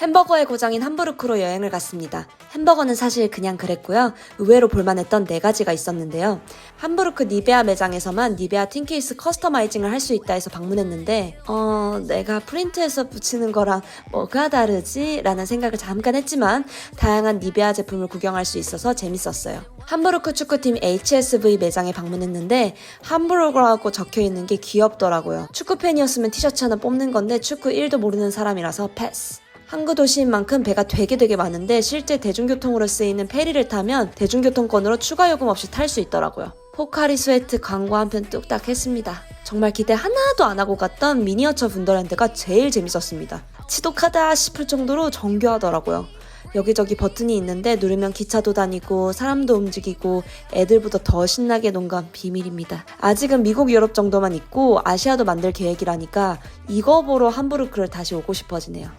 햄버거의 고장인 함부르크로 여행을 갔습니다. 햄버거는 사실 그냥 그랬고요. 의외로 볼만했던 네 가지가 있었는데요. 함부르크 니베아 매장에서만 니베아 틴케이스 커스터마이징을 할 수 있다 해서 방문했는데 어 내가 프린트해서 붙이는 거랑 뭐가 다르지? 라는 생각을 잠깐 했지만 다양한 니베아 제품을 구경할 수 있어서 재밌었어요. 함부르크 축구팀 HSV 매장에 방문했는데 함부르크라고 적혀 있는 게 귀엽더라고요. 축구 팬이었으면 티셔츠 하나 뽑는 건데 축구 1도 모르는 사람이라서 패스. 항구 도시인 만큼 배가 되게 되게 많은데 실제 대중교통으로 쓰이는 페리를 타면 대중교통권으로 추가 요금 없이 탈 수 있더라고요. 포카리 스웨트 광고 한 편 뚝딱 했습니다. 정말 기대 하나도 안 하고 갔던 미니어처 분더랜드가 제일 재밌었습니다. 지독하다 싶을 정도로 정교하더라고요. 여기저기 버튼이 있는데 누르면 기차도 다니고 사람도 움직이고 애들보다 더 신나게 논 건 비밀입니다. 아직은 미국 유럽 정도만 있고 아시아도 만들 계획이라니까 이거 보러 함부르크를 다시 오고 싶어지네요.